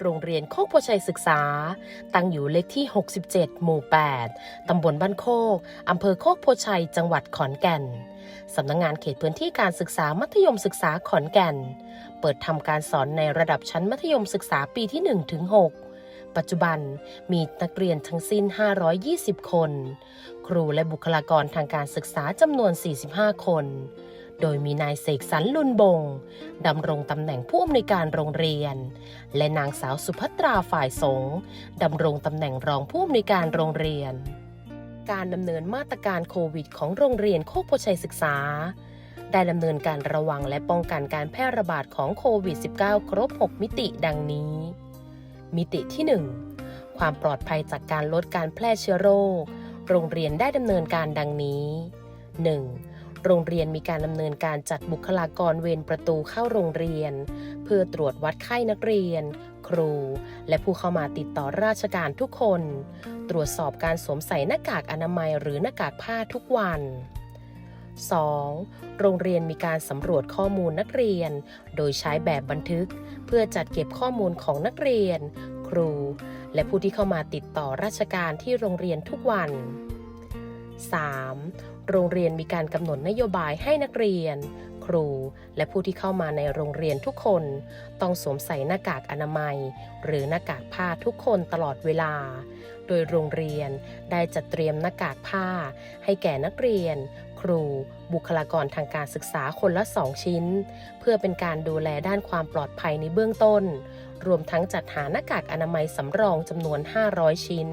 โรงเรียนโคกโพชัยศึกษา ตั้งอยู่เลขที่ 67 หมู่ 8 ตำบลบ้านโคก อำเภอโคกโพชัย จังหวัดขอนแก่น สำนักงงานเขตพื้นที่การศึกษามัธยมศึกษาขอนแก่น เปิดทำการสอนในระดับชั้นมัธยมศึกษาปีที่ 1 ถึง 6 ปัจจุบันมีนักเรียนทั้งสิ้น 520 คน ครูและบุคลากรทางการศึกษาจำนวน 45 คน โดยมีนายเสกสรรลุนบงดำรงตำแหน่งผู้อำนวยการโรงเรียน และนางสาวสุภัตราฝ่ายสงฆ์ดำรงตำแหน่งรองผู้อำนวยการโรงเรียน การดำเนินมาตรการโควิด ของโรงเรียนโคกโพชัยศึกษา ได้ดำเนินการระวังและป้องกันการแพร่ระบาดของโควิด -19 ครบ 6 มิติดังนี้ มิติที่ 1 ความปลอดภัยจากการลดการแพร่เชื้อโรค โรงเรียนได้ดำเนินการดังนี้ 1. โรงเรียนมีการดำเนินการจัดบุคลากรเวรประตูเข้าโรงเรียน เพื่อตรวจวัดไข้นักเรียน ครู และผู้เข้ามาติดต่อราชการทุกคน ตรวจสอบการสวมใส่หน้ากากอนามัยหรือหน้ากากผ้าทุกวัน 2. โรงเรียนมีการสำรวจข้อมูลนักเรียน โดยใช้แบบบันทึก เพื่อจัดเก็บข้อมูลของนักเรียน ครู และผู้ที่เข้ามาติดต่อราชการที่โรงเรียนทุกวัน 3. โรงเรียนมีการกำหนดนโยบายให้นักเรียน ครู และผู้ที่เข้ามาในโรงเรียนทุกคน ต้องสวมใส่หน้ากากอนามัย หรือหน้ากากผ้าทุกคนตลอดเวลา โดยโรงเรียนได้จัดเตรียมหน้ากากผ้า ให้แก่นักเรียน ครู บุคลากรทางการศึกษาคนละ2ชิ้น เพื่อเป็นการดูแลด้านความปลอดภัยในเบื้องต้น รวมทั้งจัดหาหน้ากากอนามัยสำรองจำนวน 500 ชิ้น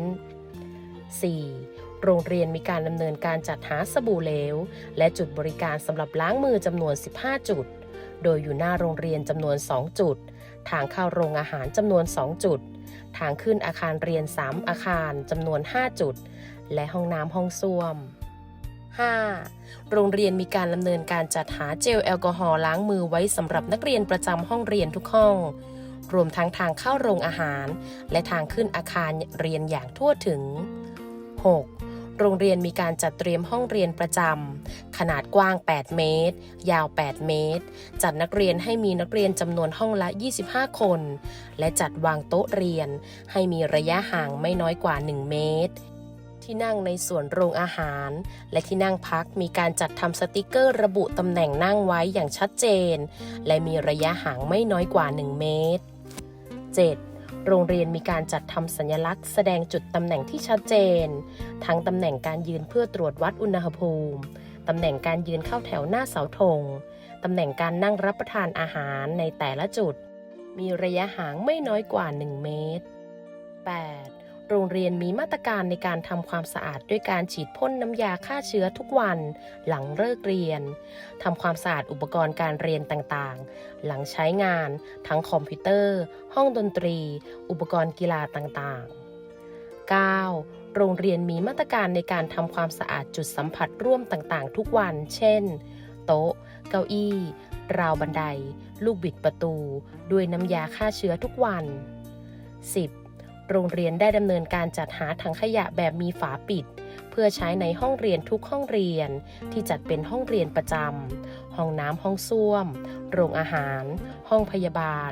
4. โรงเรียนมีการดำเนินการจัดหาสบู่เหลว และจุดบริการสำหรับล้างมือจำนวน 15 จุด โดยอยู่หน้าโรงเรียนจำนวน 2 จุด ทางเข้าโรงอาหารจำนวน 2 จุด ทางขึ้นอาคารเรียน 3 อาคารจำนวน 5 จุด และห้องน้ำห้องส้วม 5. โรงเรียนมีการดำเนินการจัดหาเจลแอลกอฮอล์ล้างมือไว้สำหรับนักเรียนประจำห้องเรียนทุกห้อง รวมทั้งทางเข้าโรงอาหาร และทางขึ้นอาคารเรียนอย่างทั่วถึง 6. โรงเรียนมีการจัดเตรียมห้องเรียนประจำขนาดกว้าง 8 เมตร ยาว 8 เมตร จัดนักเรียนให้มีนักเรียนจำนวนห้องละ 25 คน และจัดวางโต๊ะเรียน ให้มีระยะห่างไม่น้อยกว่า 1 เมตร ที่นั่งในส่วนโรงอาหาร และที่นั่งพักมีการจัดทำสติกเกอร์ระบุตำแหน่งนั่งไว้อย่างชัดเจน และมีระยะห่างไม่น้อยกว่า 1 เมตร 7. โรงเรียนมีการจัดทำสัญลักษณ์ แสดงจุดตำแหน่งที่ชัดเจน ทั้งตำแหน่งการยืนเพื่อตรวจวัดอุณหภูมิ ตำแหน่งการยืนเข้าแถวหน้าเสาธง ตำแหน่งการนั่งรับประทานอาหารในแต่ละจุด มีระยะห่างไม่น้อยกว่า 1 เมตร 8. โรงเรียนมีมาตรการในการทำความสะอาดด้วยการฉีดพ่นน้ำยาฆ่าเชื้อทุกวัน หลังเลิกเรียนทำความสะอาดอุปกรณ์การเรียนต่างๆ หลังใช้งาน ทั้งคอมพิวเตอร์ ห้องดนตรี อุปกรณ์กีฬาต่างๆ 9. โรงเรียนมีมาตรการในการทำความสะอาดจุดสัมผัสร่วมต่างๆ ทุกวัน เช่น โต๊ะ เก้าอี้ ราวบันได ลูกบิดประตู ด้วยน้ำยาฆ่าเชื้อทุกวัน 10. โรงเรียนได้ดำเนินการจัดหาถังขยะแบบมีฝาปิด เพื่อใช้ในห้องเรียนทุกห้องเรียน ที่จัดเป็นห้องเรียนประจำห้องน้ำห้องส้วม โรงอาหาร ห้องพยาบาล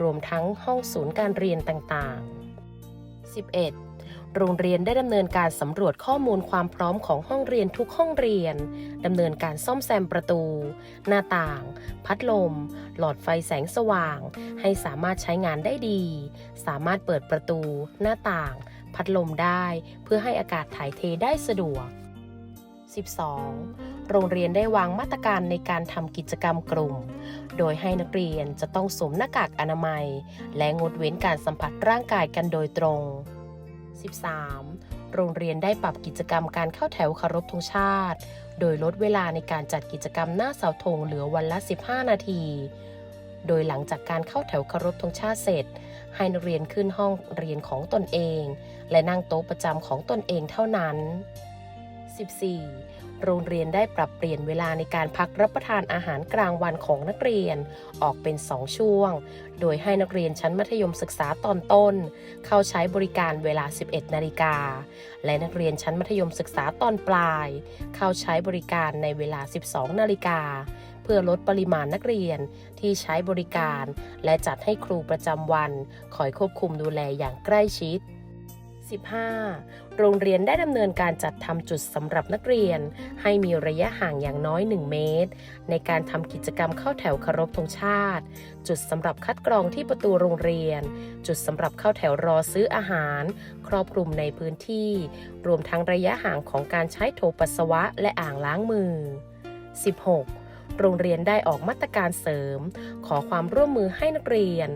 รวมทั้งห้องศูนย์การเรียนต่างๆ 11. โรงเรียนได้ดำเนินการสำรวจข้อมูลความพร้อมของห้องเรียนทุกห้องเรียนดำเนินการซ่อมแซมประตู หน้าต่าง พัดลม หลอดไฟแสงสว่าง ให้สามารถใช้งานได้ดี สามารถเปิดประตู หน้าต่าง พัดลมได้ เพื่อให้อากาศถ่ายเทได้สะดวก 12. โรงเรียนได้วางมาตรการในการทำกิจกรรมกลุ่ม โดยให้นักเรียนจะต้องสวมหน้ากากอนามัย และงดเว้นการสัมผัสร่างกายกันโดยตรง 13. โรงเรียนได้ปรับกิจกรรมการเข้าแถวเคารพธงชาติ โดยลดเวลาในการจัดกิจกรรมหน้าเสาธงเหลือวันละ 15 นาที โดยหลังจากการเข้าแถวเคารพธงชาติเสร็จ ให้นักเรียนขึ้นห้องเรียนของตนเอง และนั่งโต๊ะประจำของตนเองเท่านั้น 14. โรงเรียนได้ปรับเปลี่ยนเวลาในการพักรับประทานอาหารกลางวันของนักเรียน ออกเป็น 2 ช่วง โดยให้นักเรียนชั้นมัธยมศึกษาตอนต้น เข้าใช้บริการเวลา 11 นาฬิกา และนักเรียนชั้นมัธยมศึกษาตอนปลาย เข้าใช้บริการในเวลา 12 นาฬิกาเเพื่อลดปริมาณนักเรียนที่ใช้บริการ และจัดให้ครูประจำวัน คอยควบคุมดูแลอย่างใกล้ชิด 15. โรงเรียนได้ดำเนินการจัดทำจุดสำหรับนักเรียน ให้มีระยะห่างอย่างน้อย 1 เมตร ในการทำกิจกรรมเข้าแถวเคารพธงชาติ จุดสำหรับคัดกรองที่ประตูโรงเรียน จุดสำหรับเข้าแถวรอซื้ออาหาร ครอบคลุมในพื้นที่ รวมทั้งระยะห่างของการใช้โถปัสสาวะและอ่างล้างมือ 16. โรงเรียนได้ออกมาตรการเสริม ขอความร่วมมือให้นักเรียน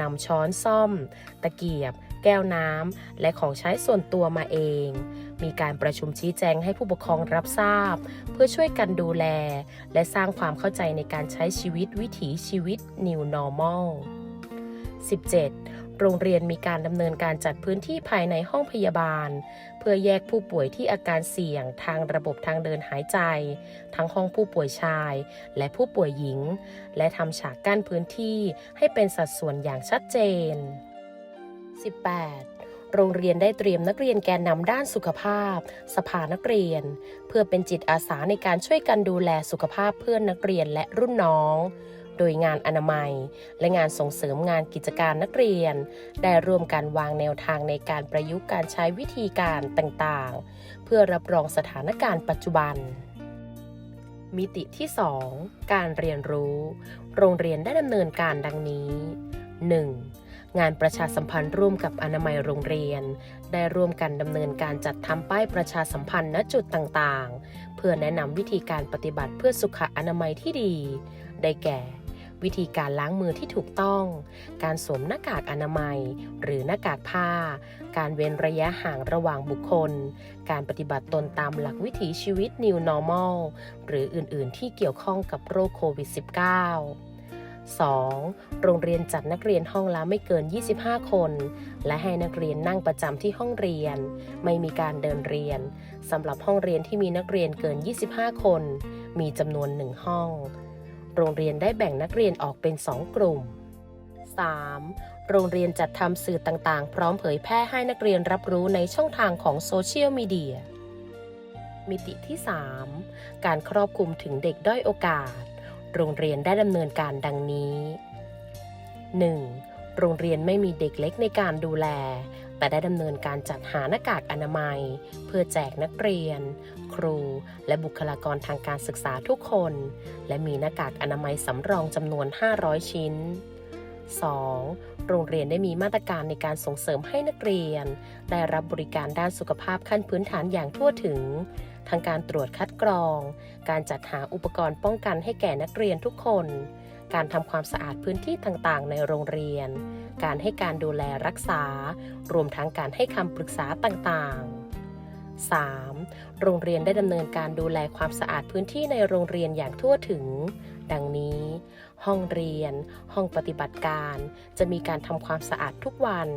นำช้อนซ่อม ตะเกียบ แก้วน้ำและของใช้ส่วนตัวมาเอง มีการประชุมชี้แจงให้ผู้ปกครองรับทราบ เพื่อช่วยกันดูแล และสร้างความเข้าใจในการใช้ชีวิตวิถีชีวิต New Normal 17. โรงเรียนมีการดำเนินการจัดพื้นที่ภายในห้องพยาบาล เพื่อแยกผู้ป่วยที่อาการเสี่ยงทางระบบทางเดินหายใจ ทั้งห้องผู้ป่วยชาย และผู้ป่วยหญิง และทำฉากกั้นพื้นที่ให้เป็นสัดส่วนอย่างชัดเจน 18. โรงเรียนได้เตรียมนักเรียนแกนนำด้านสุขภาพ สภานักเรียน เพื่อเป็นจิตอาสาในการช่วยกันดูแลสุขภาพเพื่อนนักเรียนและรุ่นน้องโดยงานอนามัย และงานส่งเสริมงานกิจการนักเรียน ได้ร่วมกันวางแนวทางในการประยุกต์การใช้วิธีการต่างๆ เพื่อรับรองสถานการณ์ปัจจุบัน มิติที่ 2 การเรียนรู้ โรงเรียนได้ดำเนินการดังนี้ 1. งานประชาสัมพันธ์ร่วมกับอนามัยโรงเรียน ได้ร่วมกันดำเนินการจัดทำป้ายประชาสัมพันธ์ณจุดต่างๆ เพื่อแนะนำวิธีการปฏิบัติเพื่อสุขอนามัยที่ดี ได้แก่ วิธีการล้างมือที่ถูกต้อง การสวมหน้ากากอนามัย หรือหน้ากากผ้า การเว้นระยะห่างระหว่างบุคคล การปฏิบัติตนตามหลักวิถีชีวิต New Normal หรืออื่นๆ ที่เกี่ยวข้องกับโรคโควิด -19 2. โรงเรียนจัดนักเรียนห้องละไม่เกิน 25 คน และให้นักเรียนนั่งประจำที่ห้องเรียน ไม่มีการเดินเรียนสำหรับห้องเรียนที่มีนักเรียนเกิน 25 คน มีจำนวนหนึ่งห้อง โรงเรียนได้แบ่งนักเรียนออกเป็น 2 กลุ่ม 3. โรงเรียนจัดทำสื่อต่างๆ พร้อมเผยแพร่ให้นักเรียนรับรู้ในช่องทางของโซเชียลมีเดีย มิติที่ 3 การครอบคลุมถึงเด็กด้อยโอกาส โรงเรียนได้ดำเนินการดังนี้ 1. โรงเรียนไม่มีเด็กเล็กในการดูแล แต่ได้ดำเนินการจัดหาหน้ากากอนามัย เพื่อแจกนักเรียน ครู และบุคลากรทางการศึกษาทุกคน และมีหน้ากากอนามัยสำรองจำนวน 500 ชิ้น 2. โรงเรียนได้มีมาตรการในการส่งเสริมให้นักเรียน ได้รับบริการด้านสุขภาพขั้นพื้นฐานอย่างทั่วถึง ทั้งการตรวจคัดกรอง การจัดหาอุปกรณ์ป้องกันให้แก่นักเรียนทุกคน การทำความสะอาดพื้นที่ต่างๆ ในโรงเรียน การให้การดูแลรักษา รวมทั้งการให้คำปรึกษาต่างๆ 3. โรงเรียนได้ดำเนินการดูแลความสะอาดพื้นที่ในโรงเรียนอย่างทั่วถึง ดังนี้ ห้องเรียน ห้องปฏิบัติการ จะมีการทำความสะอาดทุกวัน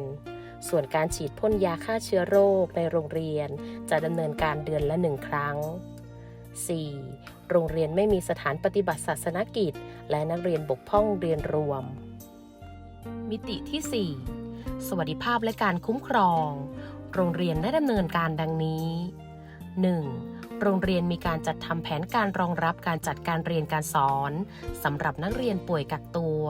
ส่วนการฉีดพ่นยาฆ่าเชื้อโรคในโรงเรียน จะดำเนินการเดือนละหนึ่งครั้ง 4. โรงเรียนไม่มีสถานปฏิบัติศาสนกิจ และนักเรียนบกพร่องเรียนรวม มิติที่ 4 สวัสดิภาพและการคุ้มครอง โรงเรียนได้ดำเนินการดังนี้ 1. โรงเรียนมีการจัดทำแผนการรองรับการจัดการเรียนการสอนสำหรับนักเรียนป่วยกักตัว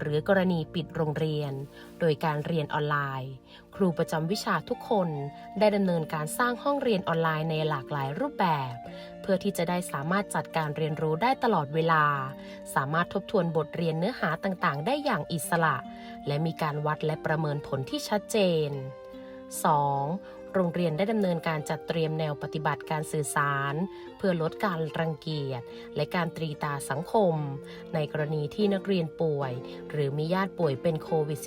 หรือกรณีปิดโรงเรียน โดยการเรียนออนไลน์ ครูประจำวิชาทุกคนได้ดำเนินการสร้างห้องเรียนออนไลน์ในหลากหลายรูปแบบ เพื่อที่จะได้สามารถจัดการเรียนรู้ได้ตลอดเวลา สามารถทบทวนบทเรียนเนื้อหาต่างๆ ได้อย่างอิสระ และมีการวัดและประเมินผลที่ชัดเจน 2. โรงเรียนได้ดำเนินการจัดเตรียมแนวปฏิบัติการสื่อสาร เพื่อลดการรังเกียจ และการตรีตาสังคม ในกรณีที่นักเรียนป่วย หรือมีญาติป่วยเป็นโควิด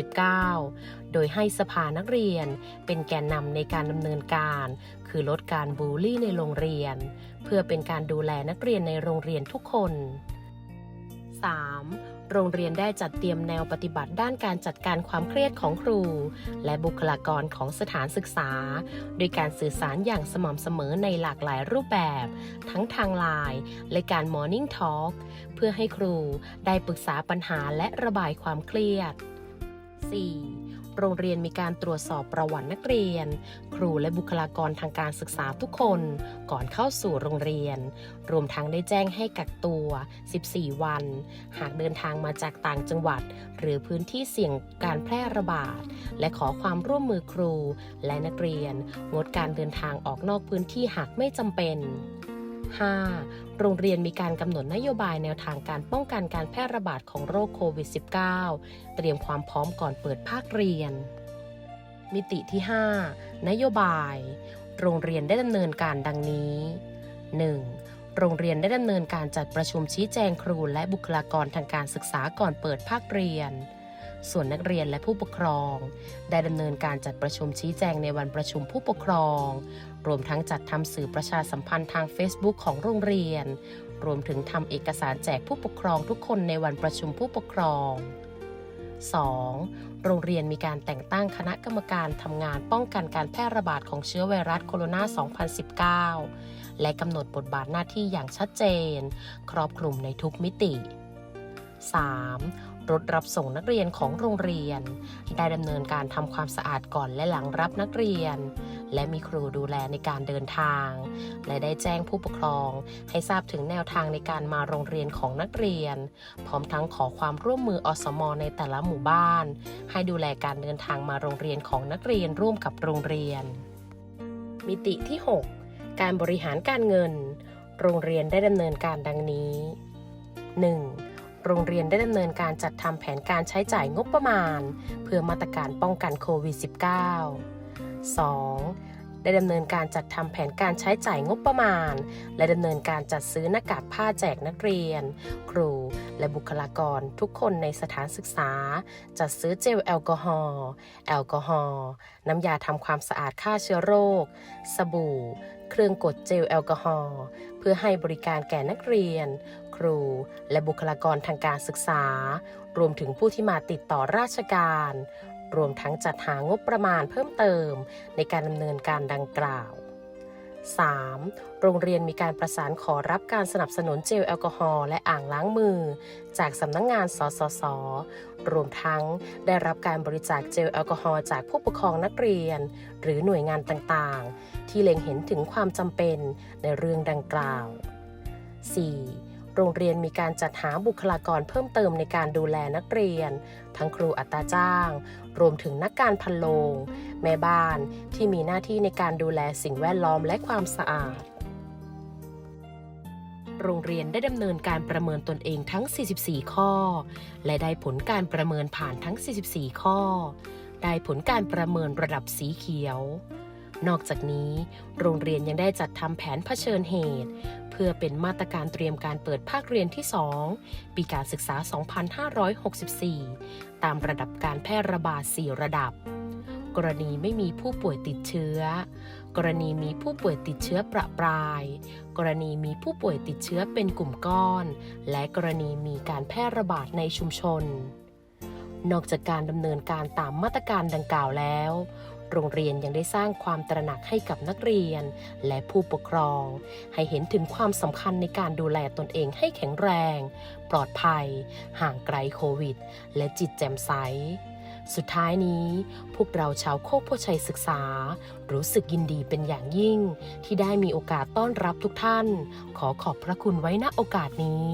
-19 โดยให้สภานักเรียนเป็นแกนนำในการดำเนินการ คือลดการบูลลี่ในโรงเรียน เพื่อเป็นการดูแลนักเรียนในโรงเรียนทุกคน 3. โรงเรียนได้จัดเตรียมแนวปฏิบัติด้านการจัดการความเครียดของครู และบุคลากรของสถานศึกษา โดยการสื่อสารอย่างสม่ำเสมอในหลากหลายรูปแบบ ทั้งทางไลน์และการ Morning Talk เพื่อให้ครูได้ปรึกษาปัญหาและระบายความเครียด 4. โรงเรียนมีการตรวจสอบประวัตินักเรียน ครูและบุคลากรทางการศึกษาทุกคนก่อนเข้าสู่โรงเรียน รวมทั้งได้แจ้งให้กักตัว 14 วัน หากเดินทางมาจากต่างจังหวัด หรือพื้นที่เสี่ยงการแพร่ระบาด และขอความร่วมมือครูและนักเรียน งดการเดินทางออกนอกพื้นที่หากไม่จำเป็น 5. โรงเรียนมีการกำหนดนโยบายแนวทางการป้องกันการแพร่ระบาดของโรคโควิด -19 เตรียมความพร้อมก่อนเปิดภาคเรียน มิติที่ 5 นโยบาย โรงเรียนได้ดำเนินการดังนี้ 1. โรงเรียนได้ดำเนินการจัดประชุมชี้แจงครูและบุคลากรทางการศึกษาก่อนเปิดภาคเรียน ส่วนนักเรียนและผู้ปกครอง ได้ดำเนินการจัดประชุมชี้แจงในวันประชุมผู้ปกครอง รวมทั้งจัดทำสื่อประชาสัมพันธ์ทาง Facebook ของโรงเรียน รวมถึงทำเอกสารแจกผู้ปกครองทุกคนในวันประชุมผู้ปกครอง 2. โรงเรียนมีการแต่งตั้งคณะกรรมการทำงานป้องกันการแพร่ระบาดของเชื้อไวรัสโคโรนา 2019 และกำหนดบทบาทหน้าที่อย่างชัดเจน ครอบคลุมในทุกมิติ 3. รถรับส่งนักเรียนของโรงเรียน ได้ดำเนินการทำความสะอาดก่อนและหลังรับนักเรียน และมีครูดูแลในการเดินทาง และได้แจ้งผู้ปกครอง ให้ทราบถึงแนวทางในการมาโรงเรียนของนักเรียน พร้อมทั้งขอความร่วมมืออสมในแต่ละหมู่บ้าน ให้ดูแลการเดินทางมาโรงเรียนของนักเรียนร่วมกับโรงเรียน มิติที่ 6 การบริหารการเงิน โรงเรียนได้ดำเนินการดังนี้ 1. โรงเรียนได้ดำเนินการจัดทำแผนการใช้จ่ายงบประมาณ เพื่อมาตรการป้องกันโควิด -19 2. ได้ดำเนินการจัดทำแผนการใช้จ่ายงบประมาณ และดำเนินการจัดซื้อหน้ากากผ้าแจกนักเรียน ครู และบุคลากรทุกคนในสถานศึกษา จัดซื้อเจลแอลกอฮอล์แอลกอฮอล์น้ำยาทำความสะอาดฆ่าเชื้อโรค สบู่ เครื่องกดเจลแอลกอฮอล์เพื่อให้บริการแก่นักเรียน ครู และบุคลากรทางการศึกษา รวมถึงผู้ที่มาติดต่อราชการ รวมทั้งจัดหางบประมาณเพิ่มเติมในการดำเนินการดังกล่าว 3. โรงเรียนมีการประสานขอรับการสนับสนุนเจลแอลกอฮอล์และอ่างล้างมือ จากสำนักงงานสสส รวมทั้งได้รับการบริจาคเจลแอลกอฮอล์จากผู้ปกครองนักเรียน หรือหน่วยงานต่างๆ ที่เล็งเห็นถึงความจำเป็นในเรื่องดังกล่าว 4. โรงเรียนมีการจัดหาบุคลากรเพิ่มเติมในการดูแลนักเรียน ทั้งครูอัตราจ้าง รวมถึงนักการพันโลง แม่บ้านที่มีหน้าที่ในการดูแลสิ่งแวดล้อมและความสะอาด โรงเรียนได้ดำเนินการประเมินตนเองทั้ง 44 ข้อ และได้ผลการประเมินผ่านทั้ง 44 ข้อ ได้ผลการประเมินระดับสีเขียว นอกจากนี้ โรงเรียนยังได้จัดทำแผนเผชิญเหตุ เพื่อเป็นมาตรการเตรียมการเปิดภาคเรียนที่ 2 ปีการศึกษา 2564 ตามระดับการแพร่ระบาด 4 ระดับ กรณีไม่มีผู้ป่วยติดเชื้อ กรณีมีผู้ป่วยติดเชื้อประปราย กรณีมีผู้ป่วยติดเชื้อเป็นกลุ่มก้อน และกรณีมีการแพร่ระบาดในชุมชนนอกจากการดำเนินการตามมาตรการดังกล่าวแล้ว โรงเรียนยังได้สร้างความตระหนักให้กับนักเรียน และผู้ปกครอง ให้เห็นถึงความสำคัญในการดูแลตนเองให้แข็งแรง ปลอดภัย ห่างไกลโควิด และจิตแจ่มใสสุดท้ายนี้ พวกเราชาวโคกโพชัยศึกษา รู้สึกยินดีเป็นอย่างยิ่ง ที่ได้มีโอกาสต้อนรับทุกท่าน ขอขอบพระคุณไว้ณโอกาสนี้